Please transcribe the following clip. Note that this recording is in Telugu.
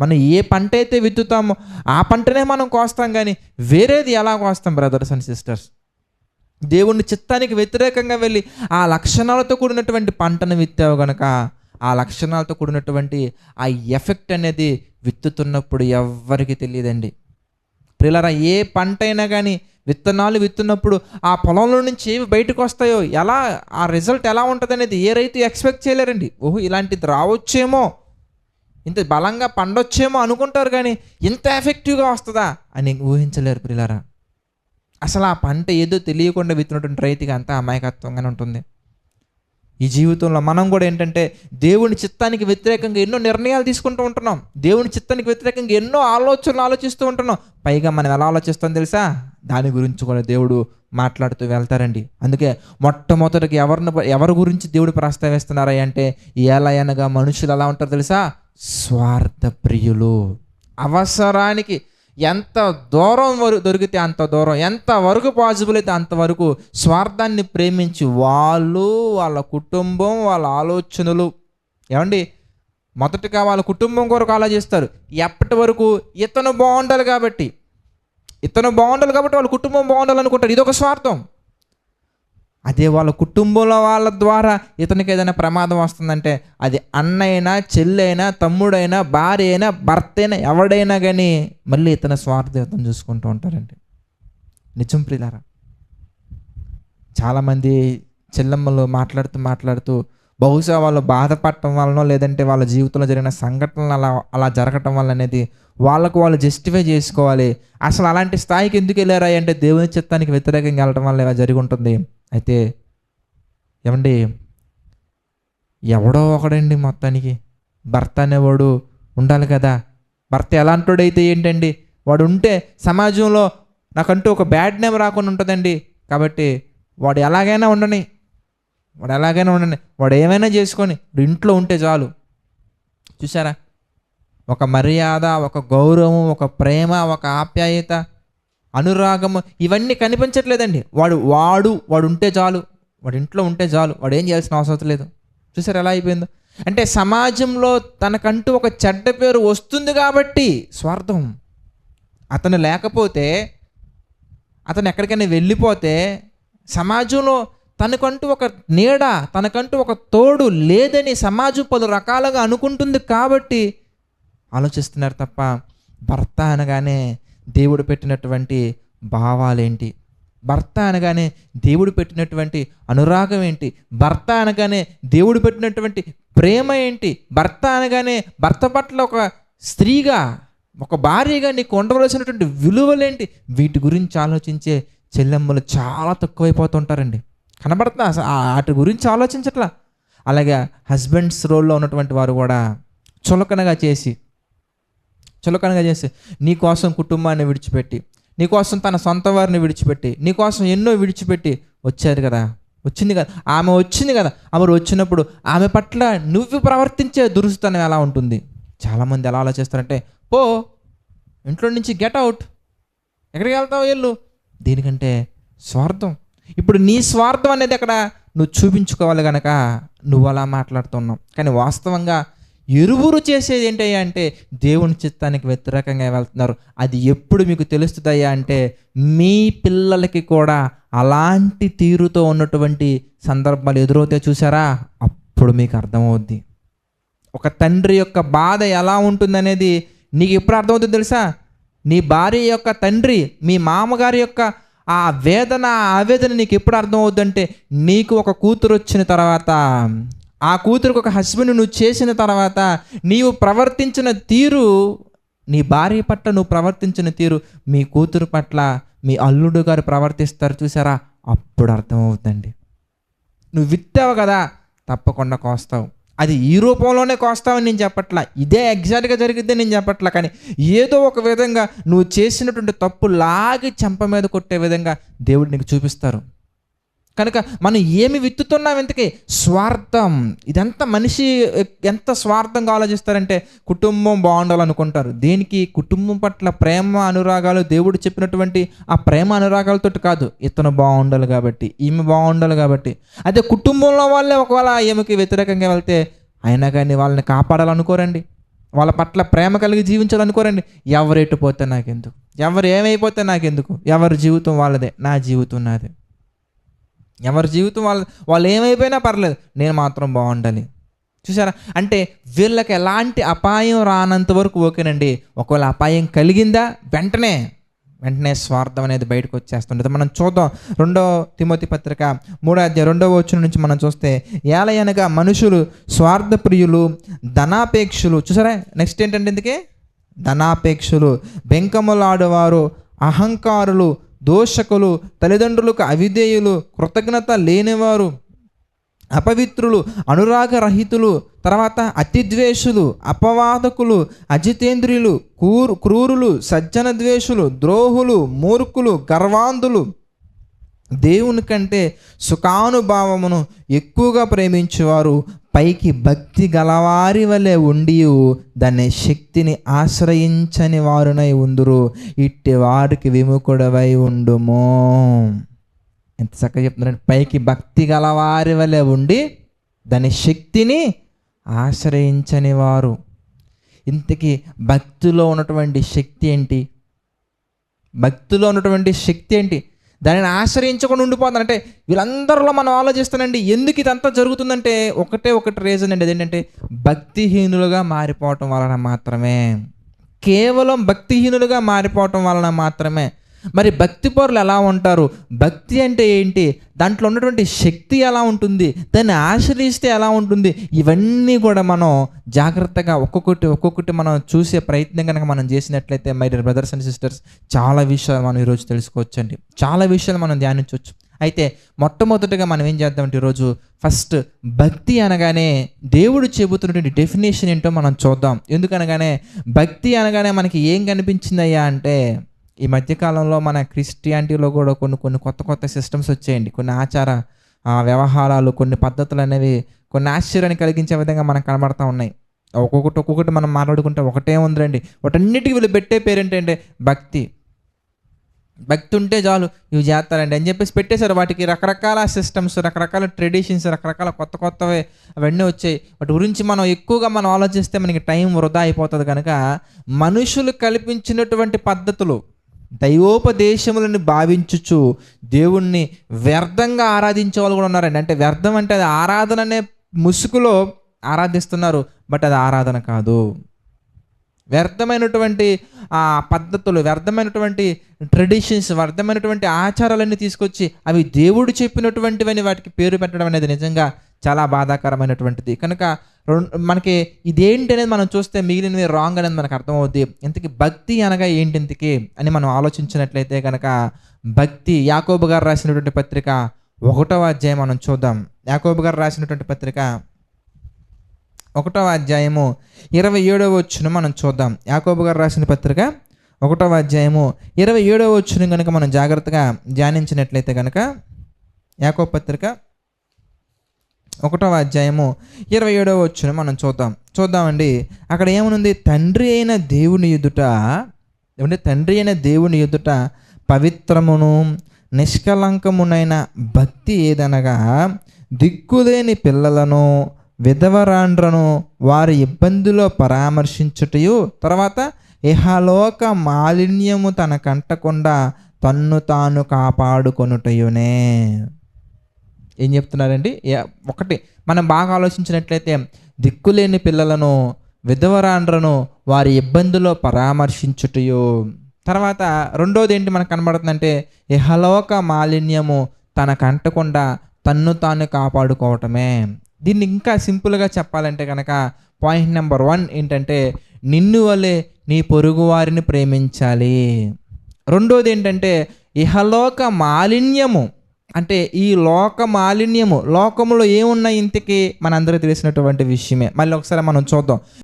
మనం ఏ పంట అయితే విత్తుతామో ఆ పంటనే మనం కోస్తాం కానీ వేరేది ఎలా కోస్తాం బ్రదర్స్ అండ్ సిస్టర్స్ దేవుని చిత్తానికి వ్యతిరేకంగా వెళ్ళి ఆ లక్షణాలతో కూడినటువంటి పంటను విత్తావు గనక ఆ లక్షణాలతో కూడినటువంటి ఆ ఎఫెక్ట్ అనేది విత్తుతున్నప్పుడు ఎవ్వరికి తెలియదండి. ప్రియులారా ఏ పంట అయినా కానీ విత్తనాలు విత్తున్నప్పుడు ఆ పొలంలో నుంచి ఏవి బయటకు వస్తాయో ఎలా ఆ రిజల్ట్ ఎలా ఉంటుంది అనేది ఏ రైతు ఎక్స్పెక్ట్ చేయలేరండి. ఓహో ఇలాంటిది రావచ్చేమో. ఇంత బలంగా పండొచ్చేమో అనుకుంటారు కానీ ఇంత ఎఫెక్టివ్గా వస్తుందా అని ఊహించలేరు పిల్లరా అసలు ఆ పంట ఏదో తెలియకుండా విత్తినటువంటి రైతుకి అంతా అమాయకత్వంగానే ఉంటుంది. ఈ జీవితంలో మనం కూడా ఏంటంటే దేవుని చిత్తానికి వ్యతిరేకంగా ఎన్నో నిర్ణయాలు తీసుకుంటూ ఉంటున్నాం. దేవుని చిత్తానికి వ్యతిరేకంగా ఎన్నో ఆలోచనలు ఆలోచిస్తూ ఉంటున్నాం. పైగా మనం ఎలా ఆలోచిస్తాం తెలుసా? దాని గురించి కూడా దేవుడు మాట్లాడుతూ వెళ్తారండి. అందుకే మొట్టమొదటికి ఎవరిని ఎవరి గురించి దేవుడు ప్రస్తావిస్తున్నారా అంటే ఎలా అనగా మనుషులు ఎలా ఉంటారు తెలుసా? స్వార్థ ప్రియులు అవసరానికి ఎంత దూరం వరకు దొరికితే అంత దూరం ఎంత వరకు పాసిబుల్ అయితే అంతవరకు స్వార్థాన్ని ప్రేమించి వాళ్ళు వాళ్ళ కుటుంబం వాళ్ళ ఆలోచనలు ఏమండి? మొదటగా వాళ్ళ కుటుంబం కొరకు ఆలోచిస్తారు. ఎప్పటి వరకు? ఇతను బాగుండాలి కాబట్టి. ఇతను బాగుండాలి కాబట్టి వాళ్ళ కుటుంబం బాగుండాలనుకుంటారు. ఇది ఒక స్వార్థం. అదే వాళ్ళ కుటుంబంలో వాళ్ళ ద్వారా ఇతనికి ఏదైనా ప్రమాదం వస్తుందంటే అది అన్నైనా చెల్లైనా తమ్ముడైనా భార్య అయినా భర్త అయినా ఎవడైనా కానీ మళ్ళీ ఇతని స్వార్థం చూసుకుంటూ ఉంటారండి. నిజం ప్రియులారా? చాలామంది చెల్లమ్మలు మాట్లాడుతూ మాట్లాడుతూ బహుశా వాళ్ళు బాధపడటం వలన లేదంటే వాళ్ళ జీవితంలో జరిగిన సంఘటనలు అలా అలా జరగటం వల్ల అనేది వాళ్ళకు వాళ్ళు జస్టిఫై చేసుకోవాలి. అసలు అలాంటి స్థాయికి ఎందుకు వెళ్ళారా అంటే దేవుని చిత్తానికి వ్యతిరేకంగా వెళ్ళటం వల్ల జరిగి ఉంటుంది. అయితే ఏమండి? ఎవడో ఒకడండి మొత్తానికి. భర్త అనేవాడు ఉండాలి కదా. భర్త ఎలాంటోడైతే ఏంటండి? వాడు ఉంటే సమాజంలో నాకంటూ ఒక బ్యాడ్ నేమ్ రాకుండా ఉంటుందండి. కాబట్టి వాడు ఎలాగైనా ఉండని. వాడు ఎలాగైనా ఉండని. వాడు ఏమైనా చేసుకొని ఇంట్లో ఉంటే చాలు. చూసారా ఒక మర్యాద ఒక గౌరవం ఒక ప్రేమ ఒక ఆప్యాయత అనురాగము ఇవన్నీ కనిపించట్లేదండి. వాడు వాడు వాడు ఉంటే చాలు వాడు ఇంట్లో ఉంటే చాలు వాడు ఏం చేయాల్సిన అవసరం లేదు. చూసారు ఎలా అయిపోయిందో? అంటే సమాజంలో తనకంటూ ఒక చెడ్డ పేరు వస్తుంది కాబట్టి స్వార్థం. అతను లేకపోతే అతను ఎక్కడికైనా వెళ్ళిపోతే సమాజంలో తనకంటూ ఒక నీడ తనకంటూ ఒక తోడు లేదని సమాజం పలు రకాలుగా అనుకుంటుంది కాబట్టి ఆలోచిస్తున్నారు తప్ప భర్త అనగానే దేవుడు పెట్టినటువంటి భావాలేంటి? భర్త అనగానే దేవుడు పెట్టినటువంటి అనురాగం ఏంటి? భర్త అనగానే దేవుడు పెట్టినటువంటి ప్రేమ ఏంటి? భర్త అనగానే భర్త పట్ల ఒక స్త్రీగా ఒక భార్యగా నీకు ఉండవలసినటువంటి విలువలేంటి? వీటి గురించి ఆలోచించే చెల్లెమ్మలు చాలా తక్కువైపోతుంటారండి. కనబడుతుందా వాటి గురించి ఆలోచించట్లా. అలాగే హస్బెండ్స్ రోల్లో ఉన్నటువంటి వారు కూడా చులకనగా చేసి చులకనగా చేసి నీకోసం కుటుంబాన్ని విడిచిపెట్టి నీకోసం తన సొంత వారిని విడిచిపెట్టి నీకోసం ఎన్నో విడిచిపెట్టి వచ్చారు కదా వచ్చింది కదా ఆమె వచ్చింది కదా ఆమె వచ్చినప్పుడు ఆమె పట్ల నువ్వు ప్రవర్తించే దురుస్తనం ఎలా ఉంటుంది? చాలామంది ఎలా ఆలోచిస్తారంటే పో ఇంట్లో నుంచి గెట్ అవుట్ ఎక్కడికి వెళ్తావు వెళ్ళు దీనికంటే స్వార్థం ఇప్పుడు నీ స్వార్థం అనేది అక్కడ నువ్వు చూపించుకోవాలి కనుక నువ్వు అలా మాట్లాడుతున్నావు. కానీ వాస్తవంగా ఇరువురు చేసేది ఏంటయ్యా అంటే దేవుని చిత్తానికి వ్యతిరేకంగా వెళ్తున్నారు. అది ఎప్పుడు మీకు తెలుస్తుందయ్యా అంటే మీ పిల్లలకి కూడా అలాంటి తీరుతో ఉన్నటువంటి సందర్భాలు ఎదురవుతాయి చూసారా అప్పుడు మీకు అర్థమవుద్ది. ఒక తండ్రి యొక్క బాధ ఎలా ఉంటుందనేది నీకు ఎప్పుడు అర్థమవుతుంది తెలుసా? నీ భార్య యొక్క తండ్రి మీ మామగారి యొక్క ఆ వేదన ఆ ఆవేదన నీకు ఎప్పుడు అర్థమవుద్దంటే నీకు ఒక కూతురు వచ్చిన తర్వాత ఆ కూతురుకు ఒక హస్బెండ్ నువ్వు చేసిన తర్వాత నీవు ప్రవర్తించిన తీరు నీ భార్య పట్ల నువ్వు ప్రవర్తించిన తీరు మీ కూతురు పట్ల మీ అల్లుడు గారు ప్రవర్తిస్తారు చూసారా? అప్పుడు అర్థమవుతుంది నువ్వు విత్తావు కదా తప్పకుండా కోస్తావు. అది ఈ రూపంలోనే కోస్తావని నేను చెప్పట్లా. ఇదే ఎగ్జాక్ట్గా జరిగిద్దే నేను చెప్పట్లా. కానీ ఏదో ఒక విధంగా నువ్వు చేసినటువంటి తప్పు లాగి చెంప మీద కొట్టే విధంగా దేవుడు నీకు చూపిస్తారు. కనుక మనం ఏమి విత్తుతున్నాం ఇంతకీ? స్వార్థం. ఇదంతా మనిషి ఎంత స్వార్థంగా ఆలోచిస్తారంటే కుటుంబం బాగుండాలనుకుంటారు. దేనికి? కుటుంబం పట్ల ప్రేమ అనురాగాలు దేవుడు చెప్పినటువంటి ఆ ప్రేమ అనురాగాలతో కాదు. ఇతను బాగుండాలి కాబట్టి ఈమె బాగుండాలి కాబట్టి. అదే కుటుంబంలో వాళ్ళే ఒకవేళ ఈమెకి వ్యతిరేకంగా వెళ్తే అయినా కానీ వాళ్ళని కాపాడాలనుకోరండి. వాళ్ళ పట్ల ప్రేమ కలిగి జీవించాలనుకోరండి. ఎవరు ఎట్టుపోతే నాకెందుకు? ఎవరు ఏమైపోతే నాకెందుకు? ఎవరి జీవితం వాళ్ళదే నా జీవితం నాదే. ఎవరి జీవితం వాళ్ళు వాళ్ళు ఏమైపోయినా పర్లేదు నేను మాత్రం బాగుండాలి చూసారా? అంటే వీళ్ళకి ఎలాంటి అపాయం రానంత వరకు ఓకేనండి. ఒకవేళ అపాయం కలిగిందా? వెంటనే వెంటనే స్వార్థం అనేది బయటకు వచ్చేస్తుంటుంది. మనం చూద్దాం. రెండో తిమోతి పత్రిక మూడో అధ్యాయ రెండో వచ్చిన నుంచి మనం చూస్తే ఏలయనగా మనుషులు స్వార్థప్రియులు ధనాపేక్షులు. చూసారా? నెక్స్ట్ ఏంటంటే ఇందుకే? ధనాపేక్షులు బెంకములాడువారు అహంకారులు దోషకులు తల్లిదండ్రులకు అవిధేయులు కృతజ్ఞత లేనివారు అపవిత్రులు అనురాగరహితులు తర్వాత అతిద్వేషులు అపవాదకులు అజితేంద్రియులు కూరు క్రూరులు సజ్జన ద్వేషులు ద్రోహులు మూర్ఖులు గర్వాంధులు. దేవుని కంటే సుఖానుభావమును ఎక్కువగా ప్రేమించేవారు పైకి భక్తి గలవారి వలె ఉండి దాని శక్తిని ఆశ్రయించని వారునై ఉందురు ఇట్టి వారికి విముఖుడవై ఉండుము. ఎంత చక్కగా చెప్తున్నారంటే పైకి భక్తి గలవారి వలె ఉండి దాని శక్తిని ఆశ్రయించని వారు. ఇంతకీ భక్తిలో ఉన్నటువంటి శక్తి ఏంటి? భక్తిలో ఉన్నటువంటి శక్తి ఏంటి? దానిని ఆశ్రయించకుండా ఉండిపోతుంది. అంటే వీళ్ళందరిలో మనం ఆలోచిస్తానండి ఎందుకు ఇదంతా జరుగుతుందంటే ఒకటే ఒకటి రీజన్ అండి. అదేంటంటే భక్తిహీనులుగా మారిపోవటం వలన మాత్రమే. కేవలం భక్తిహీనులుగా మారిపోవటం వలన మాత్రమే. మరి భక్తి పరులు ఎలా ఉంటారు? భక్తి అంటే ఏంటి? దాంట్లో ఉన్నటువంటి శక్తి ఎలా ఉంటుంది? దాన్ని ఆశ్రయిస్తే ఎలా ఉంటుంది? ఇవన్నీ కూడా మనం జాగ్రత్తగా ఒక్కొక్కటి ఒక్కొక్కటి మనం చూసే ప్రయత్నం కనుక మనం చేసినట్లయితే my dear brothers and sisters చాలా విషయాలు మనం ఈరోజు తెలుసుకోవచ్చండి. చాలా విషయాలు మనం ధ్యానించవచ్చు. అయితే మొట్టమొదటిగా మనం ఏం చేద్దామంటే ఈరోజు ఫస్ట్ భక్తి అనగానే దేవుడు చెబుతున్నటువంటి డెఫినేషన్ ఏంటో మనం చూద్దాం. ఎందుకనగానే భక్తి అనగానే మనకి ఏం కనిపించిందయ్యా అంటే ఈ మధ్యకాలంలో మన క్రిస్టియానిటీలో కూడా కొన్ని కొన్ని కొత్త కొత్త సిస్టమ్స్ వచ్చాయండి. కొన్ని ఆచార వ్యవహారాలు కొన్ని పద్ధతులు అనేవి కొన్ని ఆశ్చర్యాన్ని కలిగించే విధంగా మనకు కనబడతా ఉన్నాయి. ఒక్కొక్కటి ఒక్కొక్కటి మనం మాట్లాడుకుంటే ఒకటే ఉందండి వాటన్నిటికీ వీళ్ళు పెట్టే పేరేంటంటే భక్తి. భక్తి ఉంటే చాలు ఇవి చేస్తారండి అని చెప్పేసి పెట్టేశారు. వాటికి రకరకాల సిస్టమ్స్ రకరకాల ట్రెడిషన్స్ రకరకాల కొత్త కొత్తవి అవన్నీ వచ్చాయి. వాటి గురించి మనం ఎక్కువగా మనం ఆలోచిస్తే మనకి టైం వృధా అయిపోతుంది కనుక మనుషులు కల్పించినటువంటి పద్ధతులు దైవోపదేశములను భావించుచు దేవుణ్ణి వ్యర్థంగా ఆరాధించే వాళ్ళు కూడా ఉన్నారండి. అంటే వ్యర్థం అంటే అది ఆరాధన అనే ముసుగులో ఆరాధిస్తున్నారు బట్ అది ఆరాధన కాదు. వ్యర్థమైనటువంటి ఆ పద్ధతులు వ్యర్థమైనటువంటి ట్రెడిషన్స్ వ్యర్థమైనటువంటి ఆచారాలన్నీ తీసుకొచ్చి అవి దేవుడు చెప్పినటువంటివని వాటికి పేరు పెట్టడం అనేది నిజంగా చాలా బాధాకరమైనటువంటిది. కనుక మనకి ఇదేంటి అనేది మనం చూస్తే మిగిలినవి రాంగ్ అనేది మనకు అర్థమవుద్ది. ఇంతకీ భక్తి అనగా ఏంటి ఇంతకీ అని మనం ఆలోచించినట్లయితే కనుక భక్తి యాకోబు గారు రాసినటువంటి పత్రిక ఒకటవ అధ్యాయం మనం చూద్దాం. యాకోబు గారు రాసినటువంటి పత్రిక ఒకటవ అధ్యాయము ఇరవై ఏడవ వచ్చును మనం చూద్దాం. యాకోబు గారు రాసిన పత్రిక ఒకటవ అధ్యాయము ఇరవై ఏడవ వచ్చును కనుక మనం జాగ్రత్తగా ధ్యానించినట్లయితే కనుక యాకో పత్రిక ఒకటవ అధ్యాయము ఇరవై ఏడవ వచ్చిన మనం చూద్దాం. చూద్దామండి. అక్కడ ఏమనుంది? తండ్రి అయిన దేవుని ఎదుట ఏమంటే తండ్రి అయిన దేవుని ఎదుట పవిత్రమును నిష్కలంకమునైన భక్తి ఏదనగా దిక్కులేని పిల్లలను విధవరాండ్రను వారి ఇబ్బందిలో పరామర్శించుటయు తర్వాత ఇహలోక మాలిన్యము తన కంటకుండా తన్ను తాను కాపాడుకొనుటయునే. ఏం చెప్తున్నారండి ఒకటి మనం బాగా ఆలోచించినట్లయితే దిక్కులేని పిల్లలను విధవరాండ్రను వారి ఇబ్బందులో పరామర్శించుటయో. తర్వాత రెండోది ఏంటి మనకు కనబడుతుందంటే ఇహలోక మాలిన్యము తనకంటకుండా తన్ను తాను కాపాడుకోవటమే. దీన్ని ఇంకా సింపుల్గా చెప్పాలంటే కనుక పాయింట్ నెంబర్ వన్ ఏంటంటే నిన్ను వలె నీ పొరుగు వారిని ప్రేమించాలి. రెండోది ఏంటంటే ఇహలోక మాలిన్యము అంటే ఈ లోక మాలిన్యము లోకములో ఏమున్నాయి ఇంతకీ? మనందరూ తెలిసినటువంటి విషయమే. మళ్ళీ ఒకసారి మనం చూద్దాం.